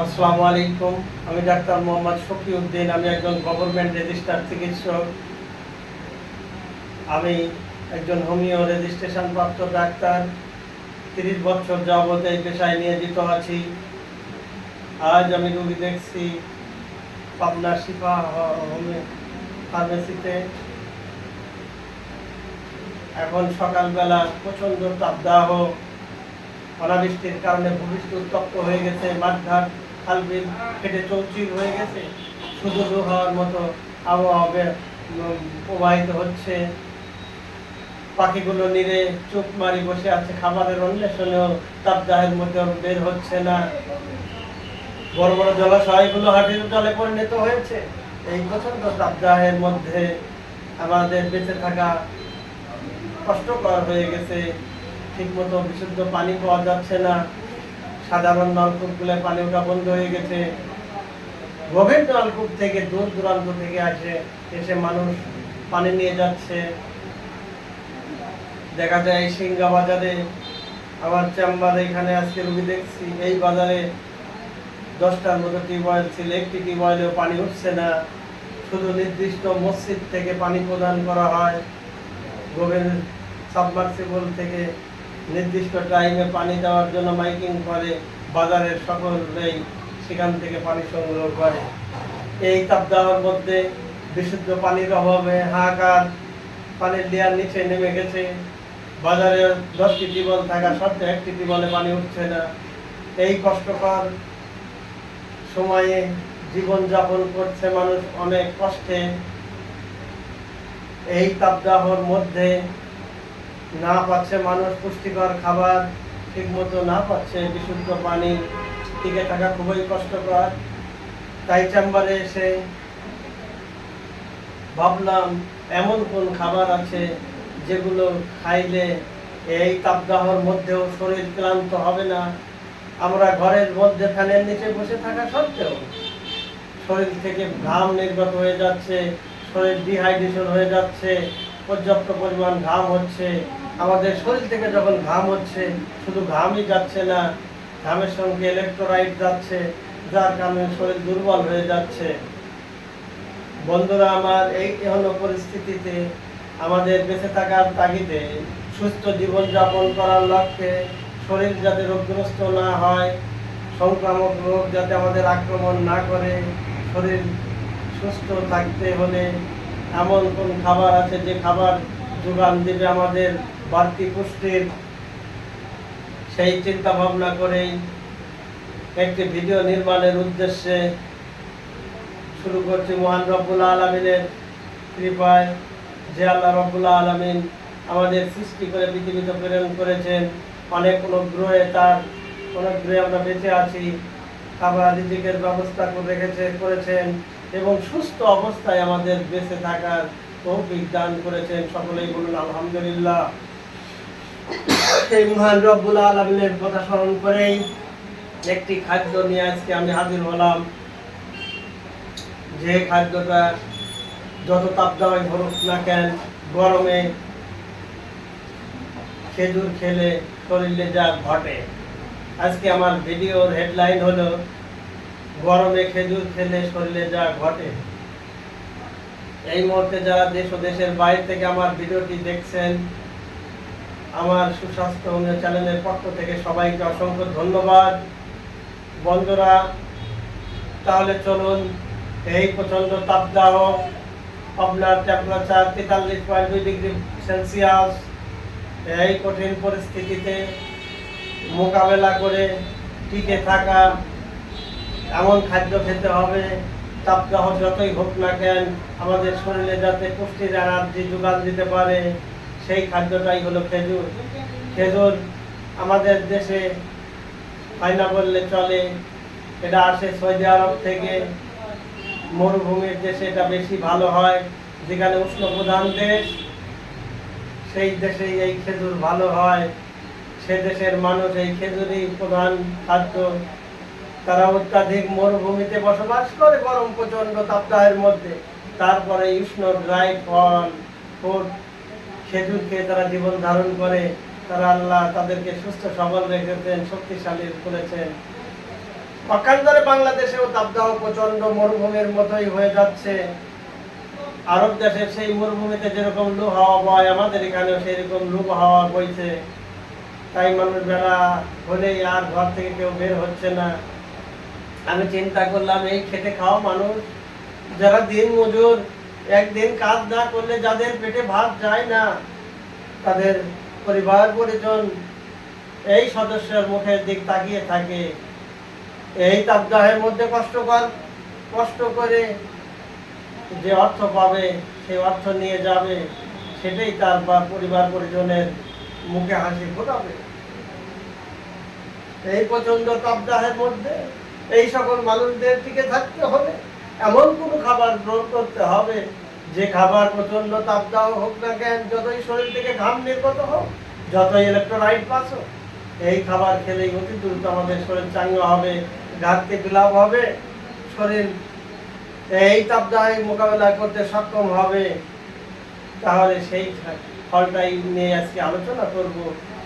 আসসালামু আলাইকুম। আমি ডাক্তার মোহাম্মদ শফিউদ্দিন আমি একজন গভর্নমেন্ট রেজিস্টার চিকিৎসক। আমি একজন হোমিও রেজিস্ট্রেশন প্রাপ্ত ডাক্তার। তিরিশ বছর যাবত এই পেশায় নিয়োজিত আছি। আজ আমি রোগী দেখছি পাবনা শিফা ফার্মেসিতে এখন সকালবেলা প্রচণ্ড তাপদাহ, অনাবৃষ্টির কারণে ভূমিষ্ঠ উত্তপ্ত হয়ে গেছে মাঠঘাট। খালবিল ফেটে চৌচির হয়ে গেছে। শুধু হওয়ার মতো আবহাওয়া প্রবাহিত হচ্ছে। পাখিগুলো নিরে চুপ মারি বসে আছে। খাবারের অন্বেষণেও তাপদাহের মধ্যে বের হচ্ছে না। বড় বড় জলাশয়গুলো হাটের জলে পরিণত হয়েছে। এই প্রচণ্ড তাপদাহের মধ্যে আমাদের বেঁচে থাকা কষ্টকর হয়ে গেছে। ঠিকমতো বিশুদ্ধ পানি পাওয়া যাচ্ছে না। সাধারণ নলকূপগুলোয় পানি ওঠা বন্ধ হয়ে গেছে। গভীর নলকূপ থেকে, দূর দূরান্ত থেকে আসে, এসে মানুষ পানি নিয়ে যাচ্ছে। দেখা যায় সিঙ্গা বাজারে, আমার চেম্বারে এখানে আজকে রুগী দেখছি, এই বাজারে দশটার মতো টিউবওয়েল ছিল, একটি টিউবওয়েলেও পানি উঠছে না। শুধু নির্দিষ্ট মসজিদ থেকে পানি প্রদান করা হয়, গভীর সাবমার্সিবল থেকে নির্দিষ্ট টাইমে পানি দেওয়ার জন্য মাইকিং করে, বাজারের সকলেই সেখান থেকে পানি সংগ্রহ করে। এই তাপদাহর মধ্যে বিশুদ্ধ পানির অভাবে হাহাকার, পানির লেয়ার নিচে নেমে গেছে। বাজারে দশটি টিবল থাকা সত্ত্বেও একটি টিবলে পানি উঠছে না। এই কষ্টকর সময়ে জীবনযাপন করছে মানুষ অনেক কষ্টে। এই তাপদাহর মধ্যে না পাচ্ছে মানুষ পুষ্টিকর খাবার, ঠিকমতো না পাচ্ছে বিশুদ্ধ পানি, টিকে থাকা খুবই কষ্টকর। তাই চেম্বারে এসে ভাবলাম, এমন কোন খাবার আছে যেগুলো খাইলে এই তাপদাহর মধ্যেও শরীর ক্লান্ত হবে না? আমরা ঘরের মধ্যে ফ্যানের নিচে বসে থাকা সত্ত্বেও শরীর থেকে ঘাম নির্গত হয়ে যাচ্ছে, শরীর ডিহাইড্রেশন হয়ে যাচ্ছে, পর্যাপ্ত পরিমাণ ঘাম হচ্ছে। আমাদের শরীর থেকে যখন ঘাম হচ্ছে, শুধু ঘামই যাচ্ছে না, ঘামের সঙ্গে ইলেকট্রোলাইট যাচ্ছে, যার কারণে শরীর দুর্বল হয়ে যাচ্ছে। বন্ধুরা, আমার এই হলো পরিস্থিতিতে আমাদের বেঁচে থাকার তাগিদে সুস্থ জীবনযাপন করার লক্ষ্যে শরীর যাতে রোগগ্রস্ত না হয়, সংক্রামক রোগ যাতে আমাদের আক্রমণ না করে, শরীর সুস্থ থাকতে হলে এমন কোন খাবার আছে যে খাবার যোগান দেবে আমাদের বাড়তি পুষ্টির সেই চিন্তা ভাবনা করেই একটি ভিডিও নির্মাণের উদ্দেশ্যে শুরু করছি মহান রব্বুল আলমিনের কৃপায়। যে আল্লাহ রব্বুল আলমিন আমাদের সৃষ্টি করে পৃথিবীতে প্রেরণ করেছেন, অনেক অনুগ্রহে তার অনুগ্রহে আমরা বেঁচে আছি, খাবার রিজিকের ব্যবস্থা করে রেখেছে, করেছেন এবং সুস্থ অবস্থায় আমাদের বেঁচে থাকার তৌফিক দান করেছেন। সকলেই বলুন, আলহামদুলিল্লাহ। এই মহান রব্বুল আলমিনের কথা স্মরণ করেই একটি খাদ্য নিয়ে আজকে আমি হাজির হলাম। যে খাদ্যটা যত তাপদায় হরুক না কেন, গরমে খেজুর খেলে শরীরে যা ঘটে। আজকে আমার ভিডিওর হেডলাইন হলো, গরমে খেজুর খেলে শরীরে যা ঘটে। এই মুহূর্তে যারা দেশ ও দেশের বাইরে থেকে আমার ভিডিওটি দেখছেন আমার সুস্বাস্থ্য হোমিও চ্যানেলের পক্ষ থেকে সবাইকে অসংখ্য ধন্যবাদ। বন্ধুরা, তাহলে চলুন এই প্রচণ্ড তাপদাহ আপনার টেম্পারেচার তেতাল্লিশ পয়েন্ট দুই ডিগ্রি সেলসিয়াস এই কঠিন পরিস্থিতিতে মোকাবেলা করে টিকে থাকা, এমন খাদ্য খেতে হবে, তাপদাহ যতই হোক না কেন, আমাদের শরীরে যাতে পুষ্টির এনার্জি যোগান দিতে পারে। সেই খাদ্যটাই হলো খেজুর। খেজুর আমাদের দেশে হয় না বললে চলে। এটা আসে সৌদি আরব থেকে। মরুভূমির দেশে এটা বেশি ভালো হয়। যেখানে উষ্ণ প্রধান দেশ, সেই দেশে এই খেজুর ভালো হয়। সে দেশের মানুষ এই খেজুরই প্রধান খাদ্য। তারা অত্যাধিক মরুভূমিতে বসবাস করে গরম প্রচণ্ড তাপদাহের মধ্যে। তারপরে উষ্ণ ড্রাই ফল ফুড খেজুর খেয়ে তারা জীবন ধারণ করে, তারা আল্লাহ তাদেরকে সুস্থ, সবল রেখেছেন, শক্তিশালী করেছেন। পক্ষান্তরে বাংলাদেশেও তাপদাহ প্রচণ্ড মরুভূমির মতোই হয়ে যাচ্ছে। আরব দেশের সেই মরুভূমিতে যেরকম লু হাওয়া বয়, আমাদের এখানেও সেরকম লু হাওয়া বইছে। তাই মানুষ বেলা হলেই আর ঘর থেকে কেউ বের হচ্ছে না। আমি চিন্তা করলাম, এই খেটে খাওয়া মানুষ, যারা দিন মজুর একদিন কাজ না করলে যাদের পেটে ভাত যায় না, তাদের পরিবার পরিজন এই সদস্যের মুখের দিক তাকিয়ে থাকে। এই তাপদাহের মধ্যে কষ্টকর কষ্ট করে যে অর্থ পাবে সেই অর্থ নিয়ে যাবে, সেটাই তার বা পরিবার পরিজনের মুখে হাসি ফোটাবে। এই প্রচণ্ড তাপদাহের মধ্যে এই সকল মানুষদের টিকে থাকতে হবে। এমন কোনো খাবার গ্রহণ করতে হবে যে খাবার প্রচণ্ড তাপদাহ হোক না কেন, যতই শরীর থেকে ঘাম নির্গত হোক, যতই ইলেকট্রোলাইট পাস হোক, এই খাবার খেলেই অতি দ্রুত আমাদের শরীর চাঙ্গা হবে, ঘাটতি বিলাপ হবে, শরীর এই তাপদাহে মোকাবেলা করতে সক্ষম হবে। তাহলে সেই ফলটাই নিয়ে আজকে আলোচনা করব,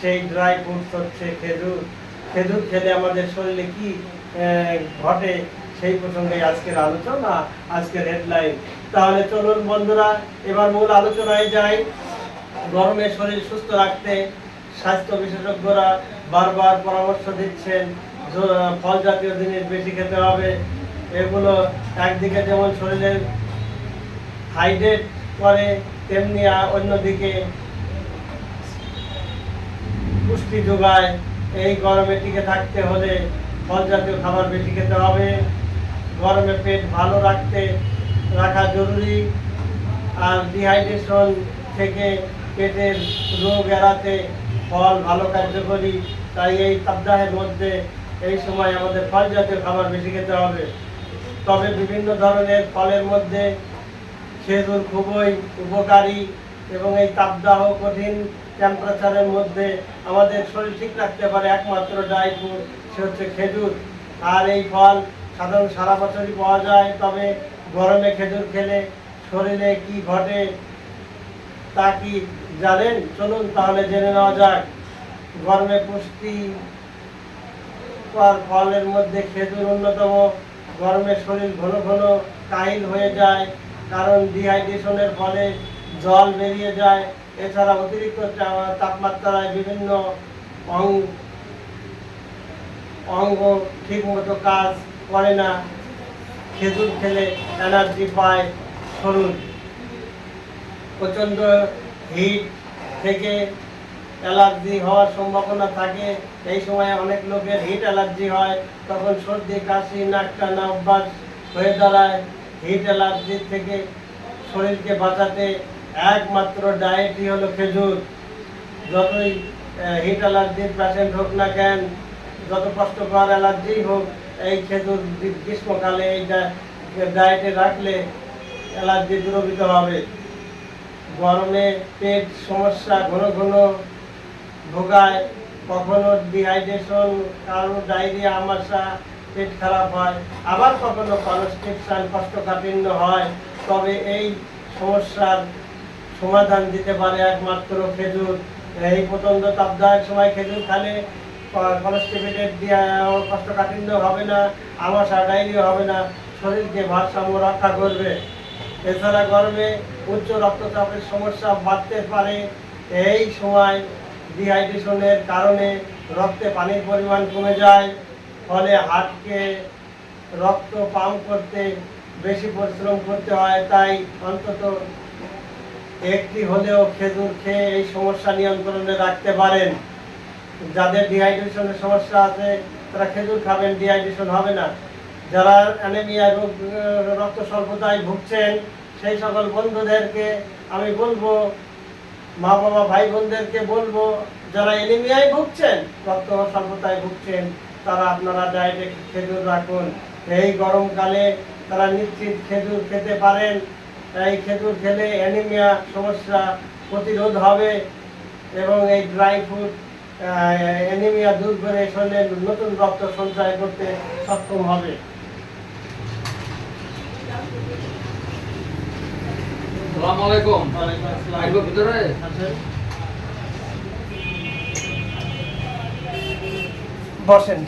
সেই ড্রাই ফ্রুটস হচ্ছে খেজুর। খেজুর খেলে আমাদের শরীরে কি ঘটে? সেই প্রসঙ্গে আজকের আলোচনা, আজকের হেডলাইন তাহলে চলুন বন্ধুরা, এবার মূল আলোচনায় যাই। গরমে শরীর সুস্থ রাখতে স্বাস্থ্য বিশেষজ্ঞরা বারবার পরামর্শ দিচ্ছেন ফল জাতীয় জিনিস বেশি খেতে হবে। এগুলো একদিকে যেমন শরীরের হাইড্রেট করে, তেমনি অন্যদিকে পুষ্টি যোগায়। এই গরমে টিকে থাকতে হলে ফল জাতীয় খাবার বেশি খেতে হবে। গরমে পেট ভালো রাখতে, রাখা জরুরি। আর ডিহাইড্রেশন থেকে পেটের রোগ এড়াতে ফল ভালো কার্যকরী তাই এই তাপদাহের মধ্যে এই সময় আমাদের ফল জাতীয় খাবার বেশি খেতে হবে। তবে বিভিন্ন ধরনের ফলের মধ্যে খেজুর খুবই উপকারী এবং এই তাপদাহ কঠিন টেম্পারেচারের মধ্যে আমাদের শরীর ঠিক রাখতে পারে। একমাত্র ড্রাই ফ্রুট সে হচ্ছে খেজুর। আর এই ফল সাধারণ সারা বছরই পাওয়া যায়, তবে গরমে খেজুর খেলে শরীরে কি ঘটে তা কি জানেন? চলুন তাহলে জেনে নেওয়া যাক। গরমে পুষ্টি ফলের মধ্যে খেজুর অন্যতম। গরমে শরীর ঘন ঘন কাহিল হয়ে যায়, কারণ ডিহাইড্রেশনের ফলে জল বেরিয়ে যায়। এছাড়া অতিরিক্ত তাপমাত্রায় বিভিন্ন অঙ্গ অঙ্গ ঠিকমতো কাজ করে না। খেজুর খেলে এনার্জি পায় শরীর প্রচণ্ড হিট থেকে অ্যালার্জি হওয়ার সম্ভাবনা থাকে। এই সময় অনেক লোকের হিট অ্যালার্জি হয়। তখন সর্দি, কাশি নাক টানা অভ্যাস হয়ে দাঁড়ায়। হিট অ্যালার্জি থেকে শরীরকে বাঁচাতে একমাত্র ডায়েটই হলো খেজুর। যতই হিট অ্যালার্জির প্যাশেন্ট হোক না কেন, যত কষ্টকর অ্যালার্জি হোক এই খেজুর গ্রীষ্মকালে এই ডায়েটে রাখলে অ্যালার্জি দূরীভূত হবে। গরমে পেট সমস্যা ঘন ঘন ভোগায়, কখনো ডিহাইড্রেশন, কারও ডায়রিয়া, আমাশা, পেট খারাপ হয়, আবার কখনো কনস্ট্রিকশন, কষ্টকাঠিন্য হয়, তবে এই সমস্যার সমাধান দিতে পারে একমাত্র খেজুর। এই প্রচণ্ড তাপদায়ক সময় খেজুর খালে কনস্টিপেটেড কষ্টকাঠিন্য হবে না আমাশা ডায়রিয়া হবে না শরীরকে ভারসাম্য রক্ষা করবে। এছাড়া গরমে উচ্চ রক্তচাপের সমস্যা বাড়তে পারে। এই সময় ডিহাইড্রেশনের কারণে রক্তে পানির পরিমাণ কমে যায়, ফলে হার্টকে রক্ত পাম্প করতে বেশি পরিশ্রম করতে হয়, তাই অন্তত একটি হলেও খেজুর খেয়ে এই সমস্যা নিয়ন্ত্রণে রাখতে পারেন। যাদের ডিহাইড্রেশনের সমস্যা আছে, তারা খেজুর খাবেন ডিহাইড্রেশন হবে না। যারা অ্যানেমিয়া রোগ রক্ত স্বল্পতায় ভুগছেন, সেই সকল বন্ধুদেরকে আমি বলব, মা বাবা, ভাই বোনদেরকে বলব, যারা অ্যানিমিয়ায় ভুগছেন, রক্ত স্বল্পতায় ভুগছেন, তারা আপনারা ডায়েটে খেজুর রাখুন। এই গরমকালে তারা নিশ্চিত খেজুর খেতে পারেন। এই খেজুর খেলে অ্যানিমিয়া সমস্যা প্রতিরোধ হবে এবং এই ড্রাই ফ্রুট অ্যানিমিয়া দূর করে শরীরে নতুন রক্ত সঞ্চয় করতে সক্ষম হবে সালাম আলাইকুম ওয়ালাইকুম আসসালাম। আইবো ভিতরে আসেন। বসেন